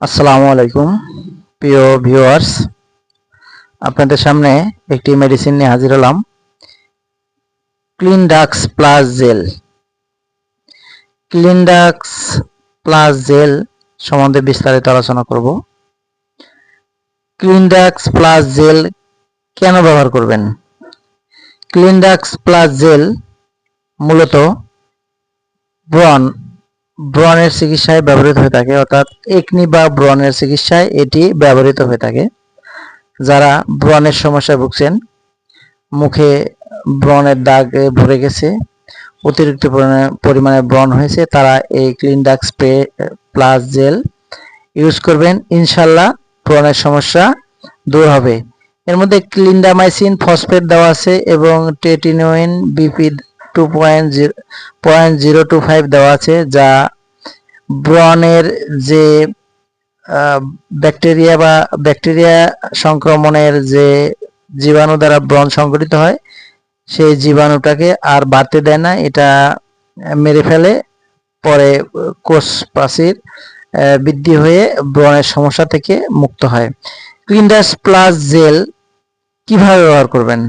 আসসালামু আলাইকুম, প্রিয় ভিউয়ার্স। আপনাদের সামনে একটি মেডিসিন নিয়ে হাজির হলাম। Clindux plus gel Clindux plus gel সম্বন্ধে বিস্তারিত আলোচনা করব। ক্লিনডাক্স প্লাস জেল কেন ব্যবহার করবেন? ক্লিনডাক্স প্লাস জেল মূলত ব্রন ব্রণের চিকিৎসায় ব্যবহৃত হয়ে থাকে, অর্থাৎ একনি বা ব্রণের চিকিৎসায় এটি ব্যবহৃত হয়ে থাকে। যারা ব্রণের সমস্যায় ভুগছেন, মুখে ব্রণের দাগ ভরে গেছে, অতিরিক্ত পরিমাণে- ব্রণ হয়েছে, তারা এই Clindac spray plus gel use করবেন। ইনশাল্লাহ ব্রণের সমস্যা দূর হবে। এর মধ্যে ক্লিন্ডামাইসিন ফসফেট দেওয়া আছে এবং tretinoin BP two point zero point zero two five দেওয়া আছে, যা ব্রনের যে ব্যাকটেরিয়া বা ব্যাকটেরিয়া সংক্রমণের যে জীবাণু দ্বারা ব্রণ সংঘটিত হয়, সেই জীবাণুটাকে আর বাড়তে দেয় না, এটা মেরে ফেলে, পরে কোষ প্রাচীর বৃদ্ধি হয়ে ব্রণের সমস্যা থেকে মুক্ত হয়। ক্লিনডাস প্লাস জেল কীভাবে ব্যবহার করবেন?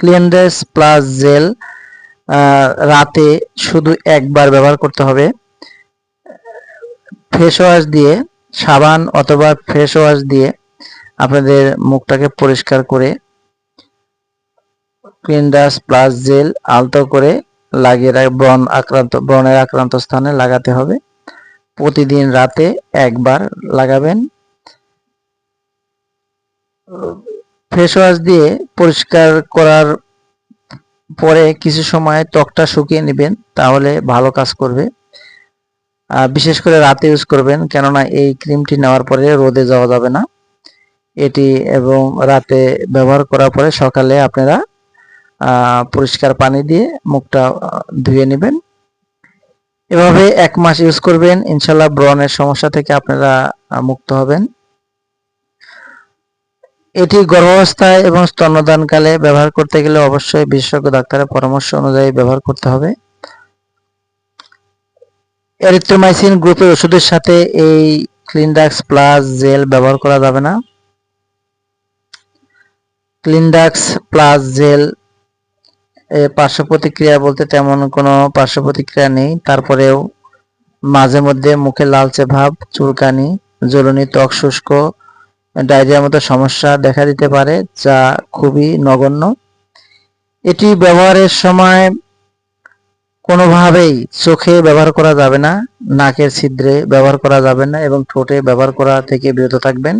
ক্লিনডাস প্লাস জেল রাতে শুধু একবার ব্যবহার করতে হবে। ফেস ওয়াশ দিয়ে, সাবান অথবা ফেস ওয়াশ দিয়ে আপনাদের মুখটাকে পরিষ্কার করে ক্লিনডাস প্লাস জেল আলতো করে লাগিয়ে রাখ ব্রণ আক্রান্ত ব্রণের আক্রান্ত স্থানে লাগাতে হবে। প্রতিদিন রাতে একবার লাগাবেন। ফেস ওয়াশ দিয়ে পরিষ্কার করার পরে কিছু সময় ত্বকটা শুকিয়ে নেবেন, তাহলে ভালো কাজ করবে। বিশেষ করে রাতে ইউজ করবেন, কেননা এই ক্রিমটি নেওয়ার পরে রোদে যাওয়া যাবে না। এটি এবং রাতে ব্যবহার করার পরে সকালে আপনারা পরিষ্কার পানি দিয়ে মুখটা ধুয়ে নেবেন। এভাবে এক মাস ইউজ করবেন ইনশাল্লাহ ব্রণের সমস্যা থেকে আপনারা মুক্ত হবেন। এটি গর্ভাবস্থায় এবং স্তন্যদানকালে ব্যবহার করতে গেলে অবশ্যই বিশেষজ্ঞ ডাক্তারের পরামর্শ অনুযায়ী ব্যবহার করতে হবে। এরিথ্রোমাইসিন গ্রুপের ওষুধের সাথে এই ক্লিনডাক্স প্লাস জেল ব্যবহার করা যাবে না। ক্লিনডাক্স প্লাস জেল এ পার্শ্ব প্রতিক্রিয়া বলতে তেমন কোনো পার্শ্ব প্রতিক্রিয়া নেই। তারপরেও মাঝে মধ্যে মুখে লালচে ভাব, চুলকানি জ্বলনি ত্বক শুষ্ক ডায়রিয়ার মতো সমস্যা দেখা দিতে পারে, যা খুবই নগণ্য। এটি ব্যবহারের সময় কোনোভাবেই চোখে ব্যবহার করা যাবে না, নাকের ছিদ্রে ব্যবহার করা যাবে না এবং ঠোঁটে ব্যবহার করা থেকে বিরত থাকবেন।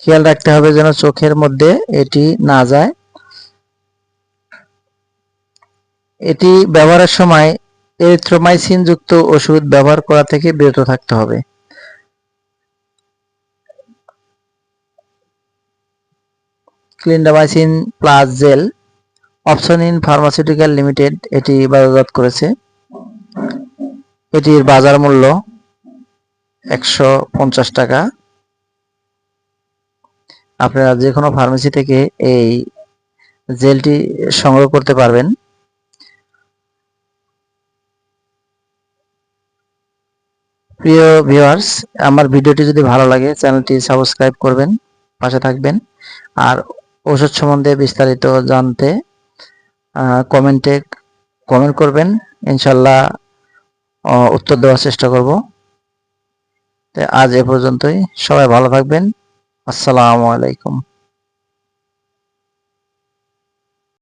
খেয়াল রাখতে হবে যেন চোখের মধ্যে এটি না যায়। এটি ব্যবহারের সময় এরিথ্রোমাইসিন যুক্ত ওষুধ ব্যবহার করা থেকে বিরত থাকতে হবে। Clindamycin plus gel Opsonin pharmaceutical limited এটি বাজারজাত করেছে। এটির বাজার মূল্য একশো পঞ্চাশ টাকা। আপনারা যে কোনো ফার্মেসি থেকে এই জেলটি সংগ্রহ করতে পারবেন। প্রিয় ভিউয়ার্স, আমার ভিডিওটি যদি ভালো লাগে, চ্যানেলটি সাবস্ক্রাইব করবেন, পাশে থাকবেন। আর ওষুধ সম্বন্ধে বিস্তারিত জানতে কমেন্টে কমেন্ট করবেন। ইনশাল্লাহ উত্তর দেওয়ার চেষ্টা করব। আজ এ পর্যন্তই। সবাই ভালো থাকবেন। আসসালামু আলাইকুম।